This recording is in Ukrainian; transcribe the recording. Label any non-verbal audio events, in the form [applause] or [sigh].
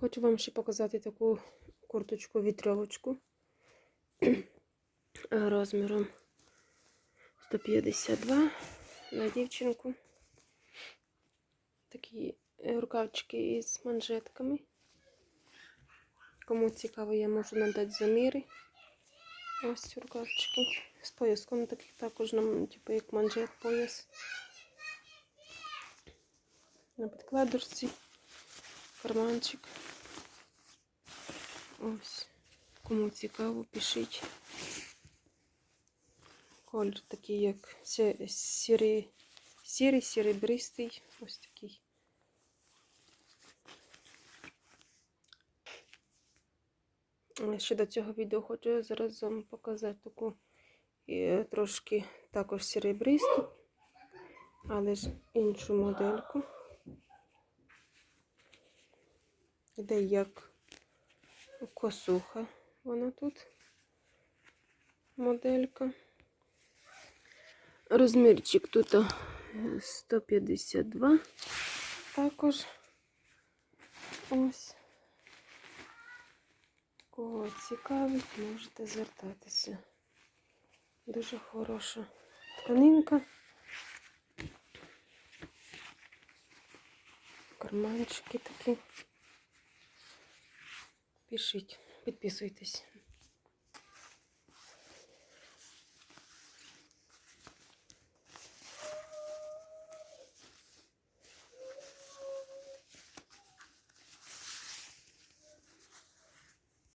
Хочу вам ще показати таку курточку вітрьовочку [clears throat] розміром 152 на дівчинку. Такі е, рукавчики із манжетками. Кому цікаво, я можу надати заміри. Ось ці рукавчики. З пояском таких також, нам, типу, як манжет пояс. На підкладочці. Карманчик. Ось. Кому цікаво, пишіть. Колір такий, як сі- сірий, сірий, серебристий. Ось такий. Ще до цього відео хочу зараз вам показати таку е, трошки також серебристу, але ж іншу модельку. Де як косуха вона тут моделька. Розмірчик тут е, 152 також. Ось. Кого цікавить, можете звертатися. Дуже хороша тканинка. Карманчики такі. Пишіть, підписуйтесь